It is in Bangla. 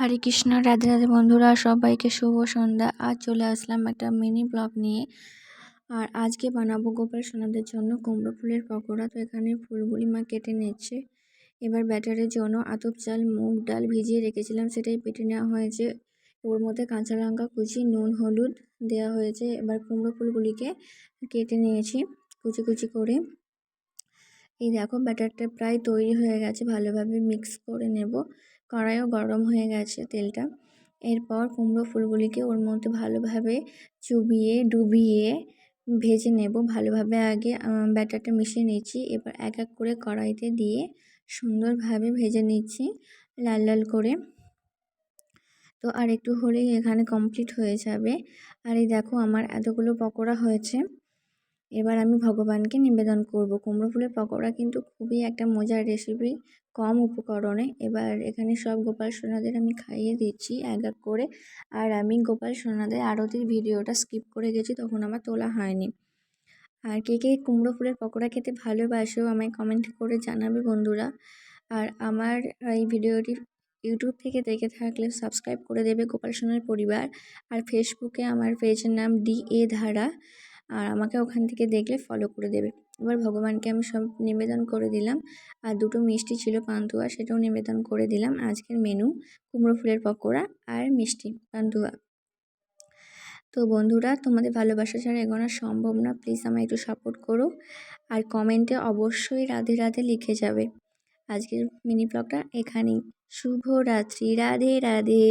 হরে কৃষ্ণ, রাধে রাধে বন্ধুরা, সবাইকে শুভ সন্ধ্যা। আজ চলে আসলাম একটা মিনি ব্লগ নিয়ে। আর আজকে বানাবো গোপাল সোনাদের জন্য কুমড়ো ফুলের পকোড়া। তো এখানে ফুলগুলি মা কেটে নিচ্ছে। এবার ব্যাটারের জন্য আতপ চাল, মুগ ডাল ভিজিয়ে রেখেছিলাম। সেটাই পেটে নেওয়া হয়েছে। ওর মধ্যে কাঁচা লঙ্কা কুচি, নুন, হলুদ দেওয়া হয়েছে। এবার কুমড়ো ফুলগুলিকে কেটে নিয়েছি কুচি কুচি করে। এই দেখো ব্যাটারটা প্রায় তৈরি হয়ে গেছে, ভালোভাবে মিক্স করে নেব। কড়াইও গরম হয়ে গেছে তেলটা। এরপর কুমড়ো ফুলগুলিকে ওর মধ্যে ভালোভাবে চুবিয়ে, ডুবিয়ে ভেজে নেব। ভালোভাবে আগে ব্যাটারটা মিশিয়ে নিচ্ছি। এবার এক এক করে কড়াইতে দিয়ে সুন্দরভাবে ভেজে নিচ্ছি লাল লাল করে। তো আর একটু হলেই এখানে কমপ্লিট হয়ে যাবে। আর এই দেখো আমার এতগুলো পকোড়া হয়েছে। এবার আমি ভগবানকে নিবেদন করব। কুমড়ো ফুলের পকোড়া কিন্তু খুবই একটা মজার রেসিপি কম উপকরণে। এবার এখানে সব গোপাল সোনাদের আমি খাইয়ে দিচ্ছি এক এক করে। আর আমি গোপাল সোনাদের আরতির ভিডিওটা স্কিপ করে গেছি, তখন আমার তোলা হয়নি। আর কে কে কুমড়ো ফুলের পকোড়া খেতে ভালোবাসো আমায় কমেন্ট করে জানাবে বন্ধুরা। আর আমার এই ভিডিওটি ইউটিউব থেকে দেখে থাকলে সাবস্ক্রাইব করে দেবে গোপাল সোনার পরিবার। আর ফেসবুকে আমার পেজের নাম ডি এ ধারা আর আমাকে ওখান থেকে দেখলে ফলো করে দেবে। এবার ভগবানকে আমি সব নিবেদন করে দিলাম। আর দুটো মিষ্টি ছিল পান্তুয়া, সেটাও নিবেদন করে দিলাম। আজকের মেনু কুমড়ো ফুলের পকোড়া আর মিষ্টি পান্তুয়া। তো বন্ধুরা, তোমাদের ভালোবাসা ছাড়া এগোনো সম্ভব না। প্লিজ আমায় একটু সাপোর্ট করো। আর কমেন্টে অবশ্যই রাধে রাধে লিখে যাবে। আজকের মিনি ব্লগটা এখানেই। শুভ রাত্রি রাধে রাধে।